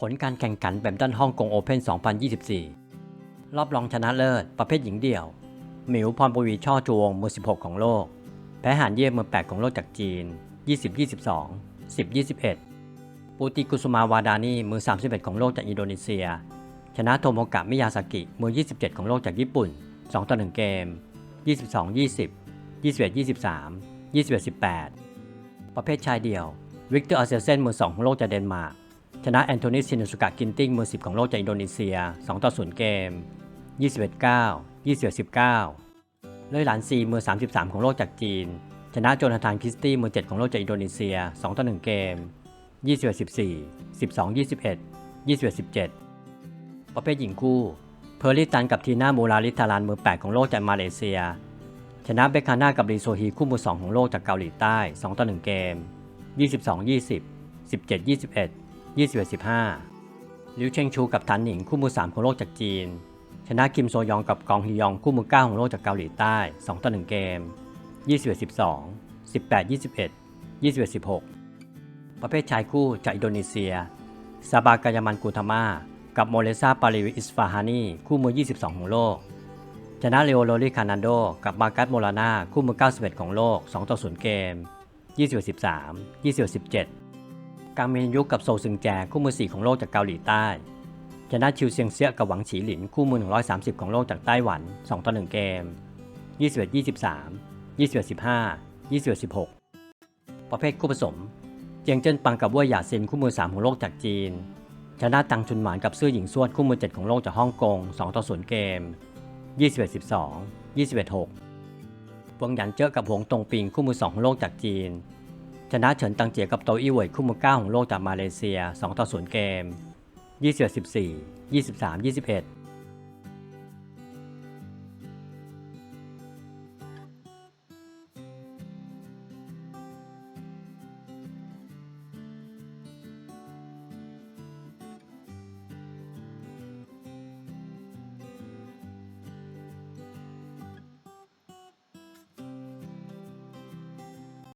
ผลการแข่งขันแบดมินตันฮ่องกงโอเพ่น 2024 รอบรองชนะเลิศ ประเภทหญิงเดี่ยว หมิวพรปวีช่อจวงมือ 16 ของโลก แพ้หานเย่มือ 8 ของโลกจากจีน 20-22 10-21 ปูติกุสุมาวาดานีมือ 31 ของโลกจากอินโดนีเซีย ชนะโทโมกะมิยาสากิ มือ 27 ของโลกจากญี่ปุ่น 2 ต่อ 1 เกม 22-20 21-23 21-18 ประเภทชายเดี่ยว วิกเตอร์ออเซลเซนมือ 2 ของโลกจากเดนมาร์ก ชนะแอนโทนีซินุสุกะกินติ้งมือ 10 ของโลกจากอินโดนีเซีย 2 ต่อ 0 เกม 21-9 21-19 เลยหลานซีมือ 33 ของโลกจากจีน ชนะโจนาธานคริสตี้มือ 7 ของโลกจากอินโดนีเซีย 2 ต่อ 1 เกม 21-14 12-21 21-17 ประเภทหญิงคู่เพอร์ลิตันกับทีน่ามูราลิทารานมือ 8 ของโลกจากมาเลเซีย ชนะเบคคาน่ากับรีโซฮีคู่มือ 2 ของโลกจากเกาหลีใต้ 2 ต่อ 1 เกม 22-20 17-21 21-15 ลิวเชงชูกับทันหนิงคู่มือ 3 ของโลกจากจีน ชนะคิมโซยองกับกองฮียองคู่มือ 9 ของโลกจากเกาหลีใต้ 2 ต่อ 1 เกม 21-12 18-21 21-16 ประเภทชายคู่จากอินโดนีเซีย ซาบากายามันกูทามากับโมเลซาปาริวิอิสฟาฮานีคู่มือ 22 ของโลก ชนะเลโอโรลิคานันโด กับมากัสโมลานาคู่มือ 91 ของโลก 2 ต่อ 0 เกม 21-13 21-17 กางเมนยุกกับโซซึงแจคู่มือ 4 ของโลกจากเกาหลีใต้ ชนะชิวเซียงเซียกับหวังฉีหลินคู่มือ 130 ของโลกจากไต้หวัน 2 ต่อ 1 เกม 21-23 21-15 21-16 ประเภทคู่ผสม เจียงเจิ้นปังกับว่ยหยาซินคู่มือ 3 ของโลกจากจีน ชนะตังชุนหมานกับซื่อหญิงสวดคู่มือ 7 ของโลกจากฮ่องกง 2 ต่อ 0 เกม 21-12 21-6ปวงหยันเจอกับหงตงปิงคู่มือ 2 ของโลกจากจีน ชนะเฉินตังเจียกับโตอี้เหวยคู่มือ9ของโลกจากมาเลเซีย 2 ต่อ 0 เกม 21-14 23-21